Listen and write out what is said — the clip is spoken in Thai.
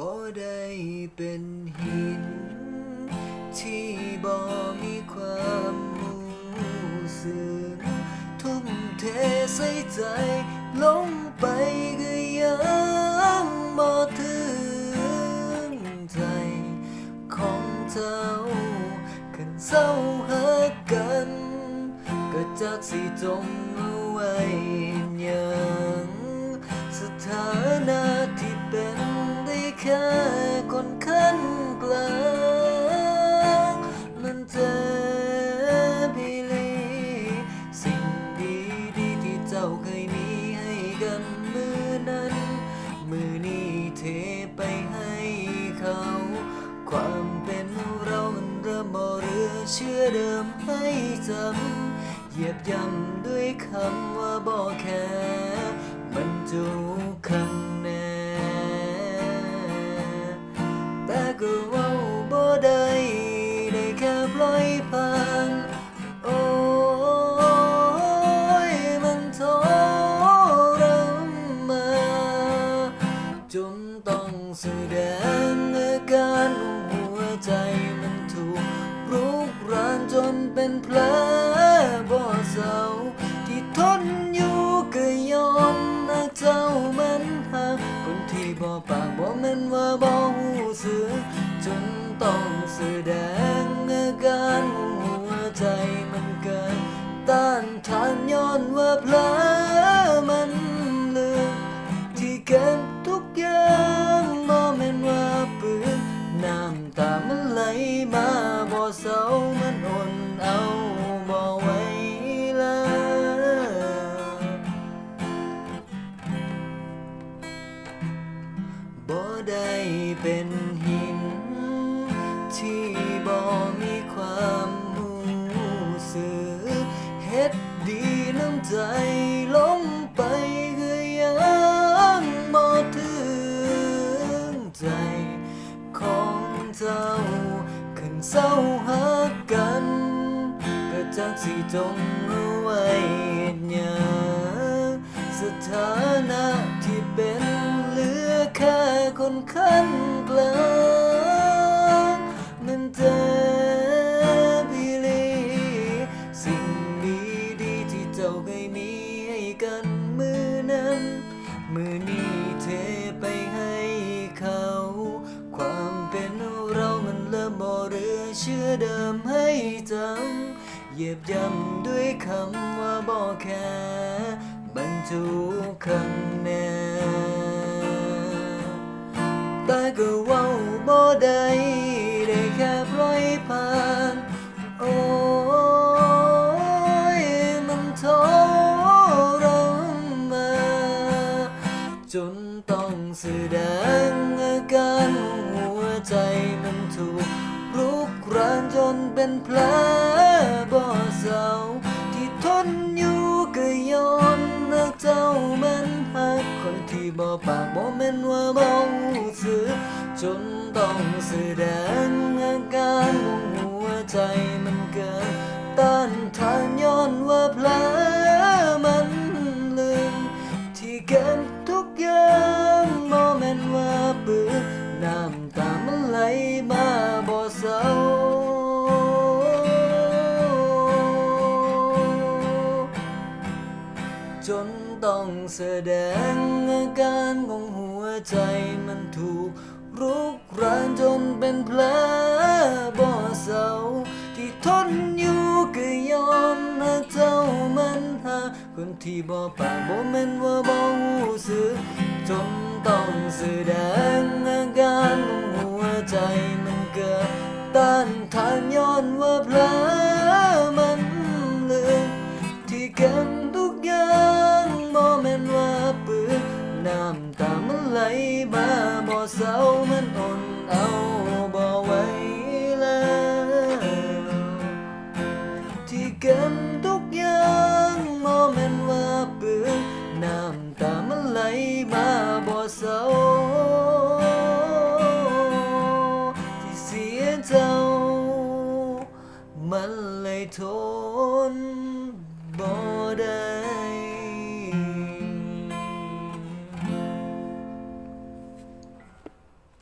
บ่ได้เป็นหิน ที่บ่มีความรู้สึกทุ่มเทใส่ใจลงไปก็ยังบ่ถึงใจของเจ้าขันเศร้าหักกัน ก็จากสิจงเอาไว้ ไปให้เขา ความเป็นเรามันเริ่มบ่เรือเชื่อเดิมให้จำเหยียบย่ำด้วยคำว่าบ่แค่มันจูข้างแน่แต่ก็ว้าบ่ได้ได้แค่ปล่อยผ่าน จนต้องแสดงอาการหัวใจมันถูกรุกรานจนเป็นแผลบ่เศร้าที่ทนอยู่ก็ยอมนะเจ้ามันหักคนที่บ่ปากบ่แม่นว่าบ่หูสึกจนต้องแสดงอาการหัวใจมันเกินต้านทานย้อนว่าเพลอ เป็นหิน ที่บ่มีความรู้สึกเฮ็ดดีน้ำใจลงไปก็ยังบ่ถึงใจของเจ้าขันเศร้าหักกัน ก็จักสิจงเอาไว้เหยังสถาน ค่คนขั้นกลางมันเจ็บอีหลีสิ่งดีดีๆที่เจ้าเคยมีให้กันมือนั้น มือนี้เทไปให้เขา ความเป็นเรามันเริ่มบ่เรือเชื่อเดิมให้จำเหยียบย่ำด้วยคำว่าบ่แค่บรรจุข้างแน่ ก็เว้าบ่ได้ได้แค่ปล่อยผ่านโอ้ยมันทรมานจนต้องแสดงอาการหัวใจมันถูกรุกรานจนเป็นแผลบ่เศร้าที่ทนอยู่ก็ย้อมนักเจ้ามันหักคนที่บ่ปากบ่แม่นว่าบ่ จนต้องแสดงอาการหัวใจมันเกินต้านทานย้อนว่าแผลมันลึกที่เก็บทุกอย่างบ่แมนว่าปืนน้ำตามันไหลมาบ่เศร้าจนต้องแสดงอาการของหัวใจมันถูก รุกรานจนเป็นแผลบ่เศร้าที่ทนอยู่ก็ยอมห้เจ้ามันหาคนที่บ่ปากบ่แม่นว่าบ่รู้สึกจนต้องแสดงอาการของหัวใจมันเกิดต้านทานย้อนว่าแผลมันลึกที่เก็บ นบ่ได้